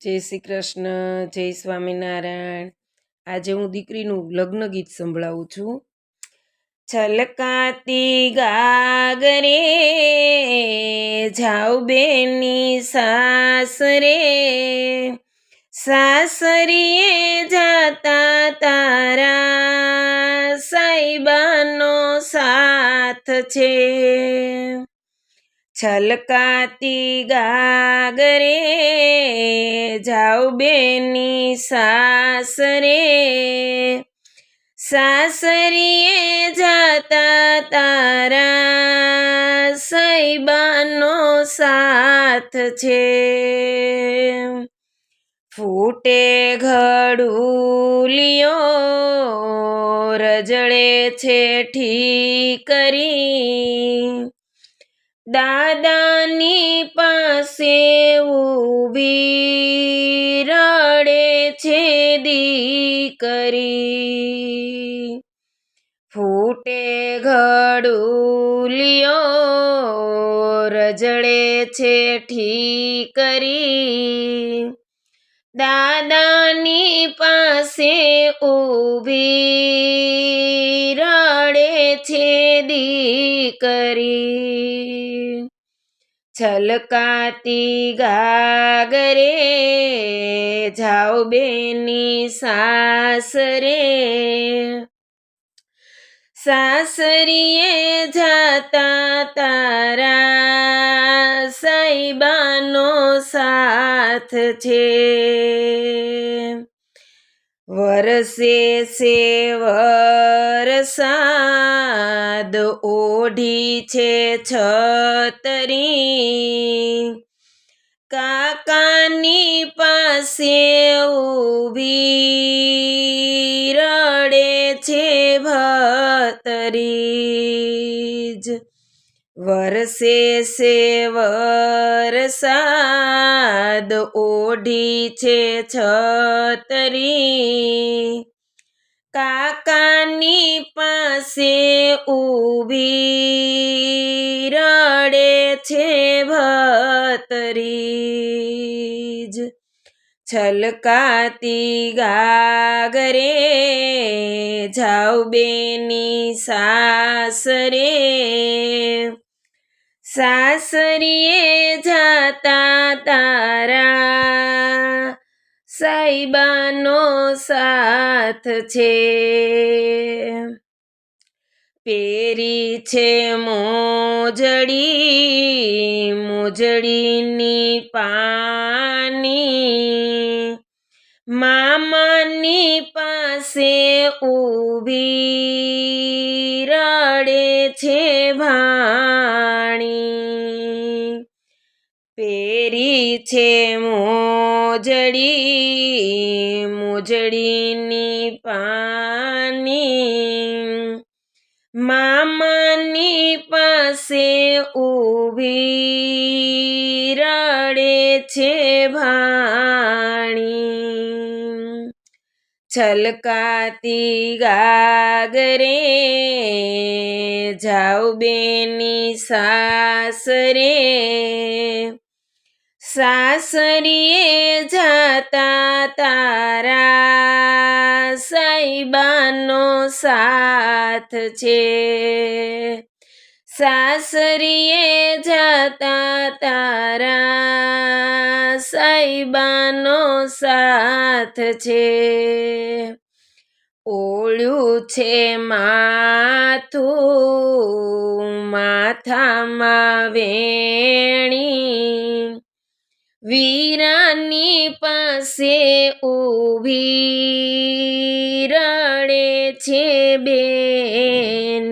જય શ્રી કૃષ્ણ, જય સ્વામિનારાયણ. આજે હું દીકરીનું લગ્ન ગીત સંભળાવું છું. છલકાતી ગાગરે જાઉ બેની સાસરે સાસરીએ જાતા તારા સાઈબાનો સાથ છે. છલકાતી ગાગરે જાઓ બેની સાસરે. સાસરીએ જાતા તારા સૈબાનો સાથ છે. ફૂટે ઘડુલિયો રજળે છે ઠીકરી. દાદાની પાસે ઊભી રડે છે દીકરી. ફૂટે ઘડુલિયો રજડે છે ઠીકરી. દાદાની પાસે ઊભી રડે છે દીકરી. છલકાતી ગાગરે જાઓ બેની સાસરે સાસરીએ જાતા તારા છે. વરસે સે વરસાદ ઓઢી છે છતરી. કાકાની પાસે ઊભી રડે છે ભતરીજ. વરસે સે વરસાદ ઓઢી છે છતરી. કાકાની પાસે ઊભી રડે છે ભતરી જ છલકાતી ગાગરે, જાઉ બેની સાસરે. સાસરીએ જાતા તારા. સાઈબાનો સાથ છે. પેરી છે મોજડી મોજડીની પાની. મામાની પાસે ઊભી છે મોજડી, મોજડીની પાની મામાની પાસે ઊભી રડે છે ભાણી. છલકાતી ગાગરે જાઉ બેની સાસરે સાસરીએ જાતા તારા સાઈબાનો સાથ છે. સાસરીએ જાતા તારા સાઈબાનો સાથ છે. ઓળ્યું છે માથું, માથામાં વેણી વીરાની પાસે ઊભી રડે છે બેની.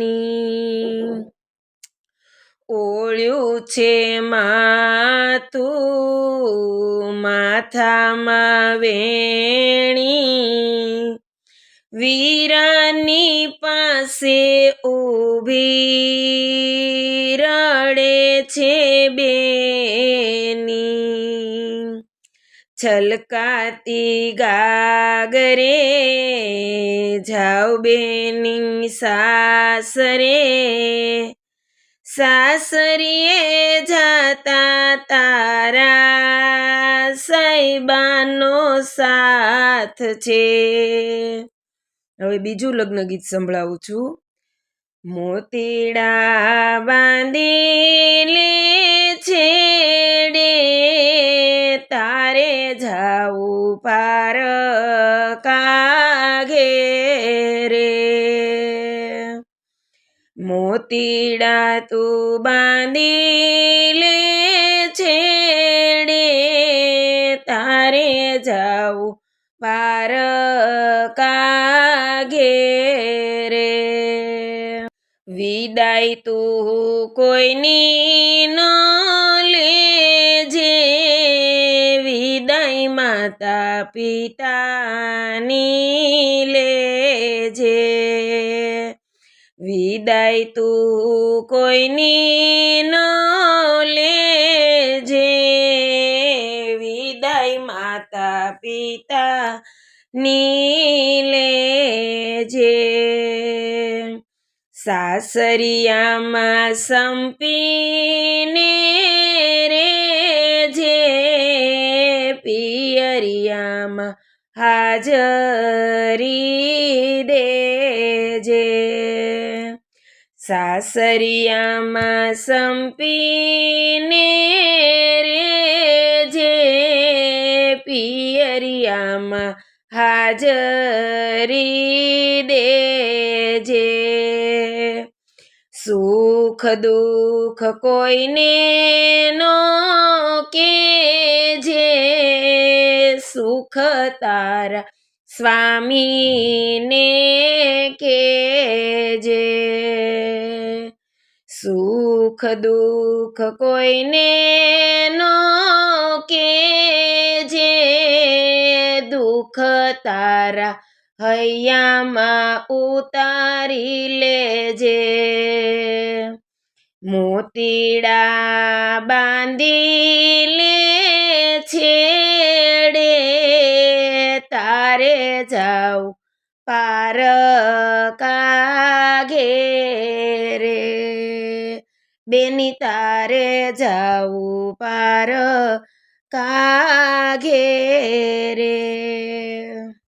ઓળ્યું છે માતું માથામાં વેણી. વીરાની પાસે ઊભી રડે છે બેની. છલકાતી ગાગરે જાઓ બેની સાસરે. સાસરીએ જાતા તારા સાહેબાનો સાથ છે. હવે બીજું લગ્ન ગીત સંભળાવું છું. મોતીડા બાંધી લે મોતીડા તું બાંધી લે છેડે તારે જાવું પાર કાઘેરે વિદાય તું કોઈની ન લેજે, વિદાય માતા પિતાની લેજે. વિદાય તું કોઈની ન લેજે. વિદાય માતા પિતા ની લેજે. સાસરિયામાં સંપીને રે જે પિયરિયામાં હાજરી દેજે સાસરિયામાં સંપીને રે જે પિયરિયામાં હાજરી દેજે સુખ દુઃખ કોઈને નો કે જે. સુખ તારા સ્વામીને કે જે. સુખ દુઃખ કોઈને નો કે જે દુઃખ તારા હૈયામાં ઉતારી લેજે. મોતીડા બાંધી લે છેડે તારે જાઉં પાર કાગે રે બેની તારે જાવું પાર કાઘે રે?